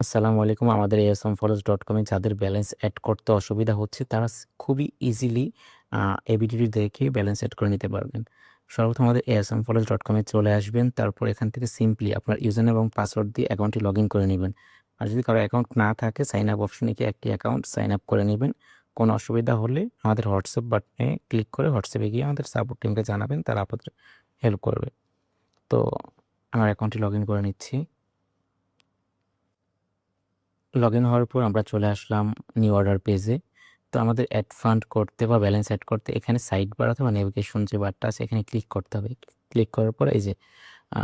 আসসালামু আলাইকুম। আমাদের এএসএম ফরেস্ট ডট কমে যাদের ব্যালেন্স অ্যাড করতে অসুবিধা হচ্ছে, তারা খুবই ইজিলি এবিডিটি দেখে ব্যালেন্স অ্যাড করে নিতে পারবেন। সর্বপ্রথম আমাদের এএসএম ফরেস্ট ডট কমে চলে আসবেন। তারপর এখান থেকে সিম্পলি আপনার ইউজারনেম এবং পাসওয়ার্ড দিয়ে অ্যাকাউন্টটি লগ ইন করে নেবেন আর যদি কারও অ্যাকাউন্ট না থাকে সাইন আপ অপশনে গিয়ে একটি অ্যাকাউন্ট সাইন আপ করে নেবেন কোনো অসুবিধা হলে আমাদের হোয়াটসঅ্যাপ বাটনে ক্লিক করে হোয়াটসঅ্যাপে গিয়ে আমাদের সাপোর্ট টিমকে জানাবেন, তারা আপনাদের হেল্প করবে। তো, আমার অ্যাকাউন্টটি লগ ইন করে নিচ্ছি। লগইন হওয়ার পর আমরা চলে আসলাম নিউ অর্ডার পেজে। তো আমাদের অ্যাড ফান্ড করতে বা ব্যালেন্স অ্যাড করতে এখানে সাইড বার অথবা নেভিগেশন যে বারটা আছে, এখানে ক্লিক করতে হবে। ক্লিক করার পর এই যে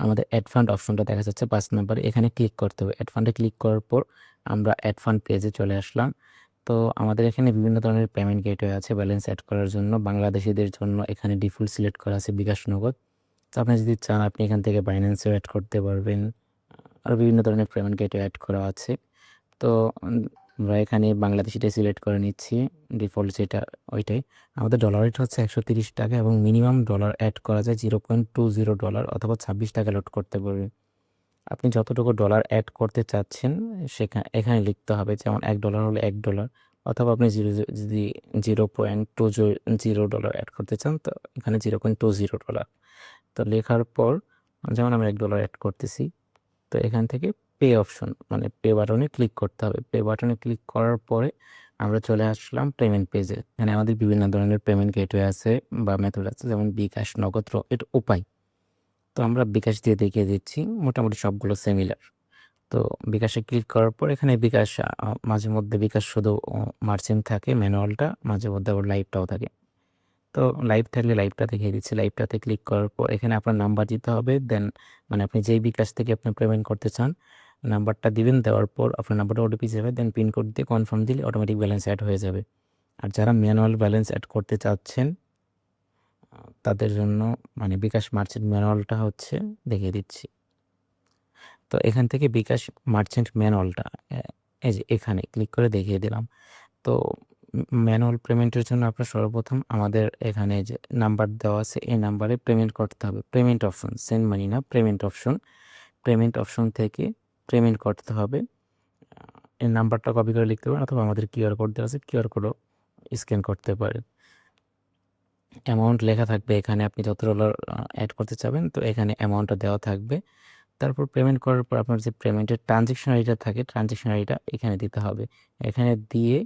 আমাদের অ্যাড ফান্ড অপশনটা দেখা যাচ্ছে পাঁচ নাম্বারে এখানে ক্লিক করতে হবে। অ্যাড ফান্ডে ক্লিক করার পর আমরা অ্যাড ফান্ড পেজে চলে আসলাম। তো আমাদের এখানে বিভিন্ন ধরনের পেমেন্ট গেটওয়ে আছে ব্যালেন্স অ্যাড করার জন্য। বাংলাদেশিদের জন্য এখানে ডিফল্ট সিলেক্ট করা আছে বিকাশ নগদ। তো আপনি যদি চান, আপনি এখান থেকে বাইন্যান্সেও অ্যাড করতে পারবেন। আরও বিভিন্ন ধরনের পেমেন্ট গেটওয়ে অ্যাড করা আছে। তো আমরা এখানে বাংলাদেশিটাই সিলেক্ট করে নিচ্ছি। ডিফল্ট যেটা, ওইটাই। আমাদের ডলার রেট হচ্ছে ৳১৩০ এবং মিনিমাম ডলার অ্যাড করা যায় $0.20 অথবা ৳26 লোড করতে পারবেন। আপনি যতটুকু ডলার অ্যাড করতে চাচ্ছেন সেখানে এখানে লিখতে হবে যেমন এক ডলার হলে এক ডলার অথবা আপনি জিরো যদি $0.20 এড করতে চান, তো এখানে $0.20 তো লেখার পর, যেমন আমি এক ডলার অ্যাড করতেছি। তো এখান থেকে পে অপশন মানে পে বাটনে ক্লিক করতে হবে। পে বাটনে ক্লিক করার পরে আমরা চলে আসলাম পেমেন্ট পেজে। এখানে আমাদের বিভিন্ন ধরনের পেমেন্ট গেটওয়ে আছে বা মেথড আছে যেমন বিকাশ, নগদ, এটা উপায়। তো আমরা বিকাশ দিয়ে দেখিয়ে দিচ্ছি। মোটামুটি সবগুলো সিমিলার। তো বিকাশে ক্লিক করার পর এখানে বিকাশ মাঝে মধ্যে বিকাশ শুধু অ মার্চেন্ট থাকে ম্যানুয়ালটা মাঝে মধ্যে আবার লাইভটাও থাকে। তো লাইভ থাকলে লাইভটা দেখিয়ে দিচ্ছি। লাইভটাতে ক্লিক করার পর এখানে আপনার নাম্বার দিতে হবে। দেন মানে আপনি যেই বিকাশ থেকে আপনি পেমেন্ট করতে চান নাম্বারটা দিবেন। দেওয়ার পর আপনার নাম্বারটা ওটিপি যাবে। দেন পিন কোড দিয়ে কনফার্ম দিলে অটোমেটিক ব্যালেন্স অ্যাড হয়ে যাবে। আর যারা ম্যানুয়াল ব্যালেন্স অ্যাড করতে চাচ্ছেন, তাদের জন্য মানে বিকাশ মার্চেন্ট ম্যানুয়ালটা হচ্ছে দেখিয়ে দিচ্ছি। তো এখান থেকে বিকাশ মার্চেন্ট ম্যানুয়ালটা এই যে এখানে ক্লিক করে দেখিয়ে দিলাম। তো ম্যানুয়াল পেমেন্টের জন্য আপনার সর্বপ্রথম আমাদের এখানে যে নাম্বার দেওয়া আছে, এই নাম্বারে পেমেন্ট করতে হবে। পেমেন্ট অপশন সেন্ড মানি না পেমেন্ট অপশন। পেমেন্ট অপশন থেকে পেমেন্ট করতে হবে। এই নাম্বারটা কপি করে লিখতে পারেন অথবা আমাদের কিউআর কোড দেওয়া আছে কিউআর কোডও স্ক্যান করতে পারেন। অ্যামাউন্ট লেখা থাকবে এখানে, আপনি যত ডলার এড করতে চাবেন, তো এখানে অ্যামাউন্টটা দেওয়া থাকবে। তারপর পেমেন্ট করার পর আপনার যে পেমেন্টের ট্রান্সেকশন আইডিটা থাকে ট্রান্সেকশন আইডিটা এখানে দিতে হবে। এখানে দিয়ে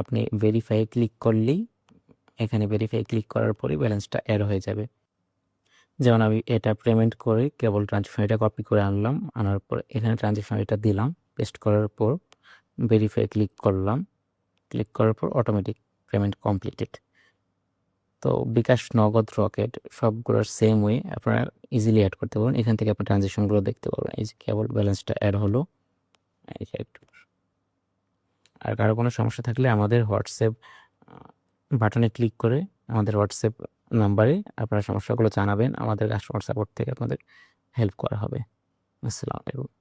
আপনি ভেরিফাই ক্লিক করলেই, এখানে ভেরিফাই ক্লিক করার পরেই ব্যালেন্সটা এড হয়ে যাবে। যেমন আমি এটা পেমেন্ট করে কেবল ট্রান্সেকশন আইডিটা কপি করে আনলাম। আনার পর এখানে ট্রান্সেকশন আইডিটা দিলাম। পেস্ট করার পর ভেরিফাই ক্লিক করলাম। ক্লিক করার পর অটোমেটিক পেমেন্ট কমপ্লিটেড। তো বিকাশ, নগদ, রকেট সবগুলোর সেম ওয়ে আপনারা ইজিলি অ্যাড করতে পারবেন। এখান থেকে আপনার ট্রানজেকশনগুলো দেখতে পারবেন। এই যে কেবল ব্যালেন্সটা অ্যাড হলো। আর কারও কোনো সমস্যা থাকলে আমাদের হোয়াটসঅ্যাপ বাটনে ক্লিক করে আমাদের হোয়াটসঅ্যাপ নাম্বারে আপনার সমস্যাগুলো জানাবেন। আমাদের কাস্টমার সাপোর্ট থেকে আপনাদের হেল্প করা হবে। আসসালামু আলাইকুম।